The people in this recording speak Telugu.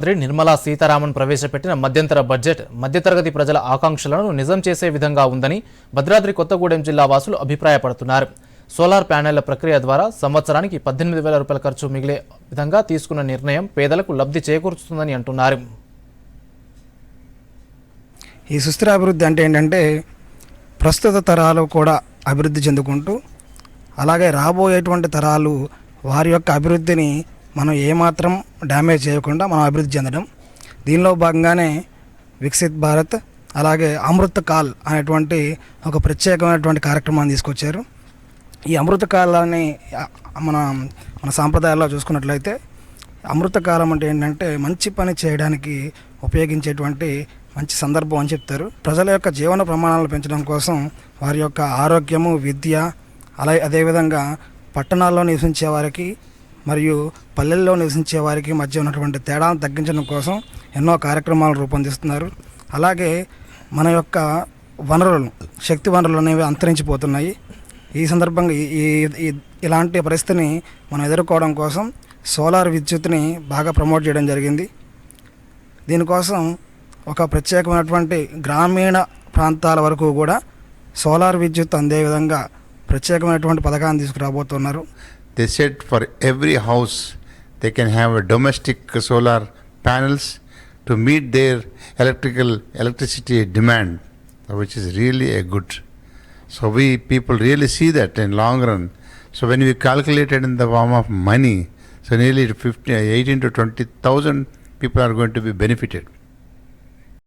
మంత్రి నిర్మలా సీతారామన్ ప్రవేశపెట్టిన మధ్యంతర బడ్జెట్ మధ్యతరగతి ప్రజల ఆకాంక్షలను నిజం చేసే విధంగా ఉందని భద్రాద్రి కొత్తగూడెం జిల్లా వాసులు అభిప్రాయపడుతున్నారు. సోలార్ ప్యానెళ్ళ ప్రక్రియ ద్వారా సంవత్సరానికి పద్దెనిమిది వేల రూపాయల ఖర్చు మిగిలే విధంగా తీసుకున్న నిర్ణయం పేదలకు లబ్ధి చేకూరుస్తుందని అంటున్నారు. ఈ సుస్థిర అభివృద్ధి అంటే ఏంటంటే ప్రస్తుత తరాలు కూడా అభివృద్ధి చెందుకుంటూ అలాగే రాబోయేటువంటి తరాలు వారి యొక్క అభివృద్ధిని మనం ఏమాత్రం డ్యామేజ్ చేయకుండా మనం అభివృద్ధి చెందడం. దీనిలో భాగంగానే వికసిత్ భారత్ అలాగే అమృత కాల్ అనేటువంటి ఒక ప్రత్యేకమైనటువంటి కార్యక్రమాన్ని తీసుకొచ్చారు. ఈ అమృత కాలాన్ని మన మన సాంప్రదాయాల్లో చూసుకున్నట్లయితే అమృతకాలం అంటే ఏంటంటే మంచి పని చేయడానికి ఉపయోగించేటువంటి మంచి సందర్భం అని చెప్తారు. ప్రజల యొక్క జీవన ప్రమాణాలను పెంచడం కోసం వారి యొక్క ఆరోగ్యము విద్య అలా అదేవిధంగా పట్టణాల్లో నివసించే వారికి మరియు పల్లెల్లో నివసించే వారికి మధ్య ఉన్నటువంటి తేడాను తగ్గించడం కోసం ఎన్నో కార్యక్రమాలు రూపొందిస్తున్నారు. అలాగే మన యొక్క వనరులు శక్తి వనరులు అనేవి అంతరించిపోతున్నాయి. ఈ సందర్భంగా ఈ- ఈ ఇలాంటి పరిస్థితిని మనం ఎదుర్కోవడం కోసం సోలార్ విద్యుత్ని బాగా ప్రమోట్ చేయడం జరిగింది. దీనికోసం ఒక ప్రత్యేకమైనటువంటి గ్రామీణ ప్రాంతాల వరకు కూడా సోలార్ విద్యుత్ అందే విధంగా ప్రత్యేకమైనటువంటి పథకాన్ని తీసుకురాబోతున్నారు. They said for every house they can have a domestic solar panels to meet their electrical electricity demand, which is really a good. So we people really see that in long run. So when we calculate it in the form of money, so nearly 15, 18 to 20,000 people are going to be benefited.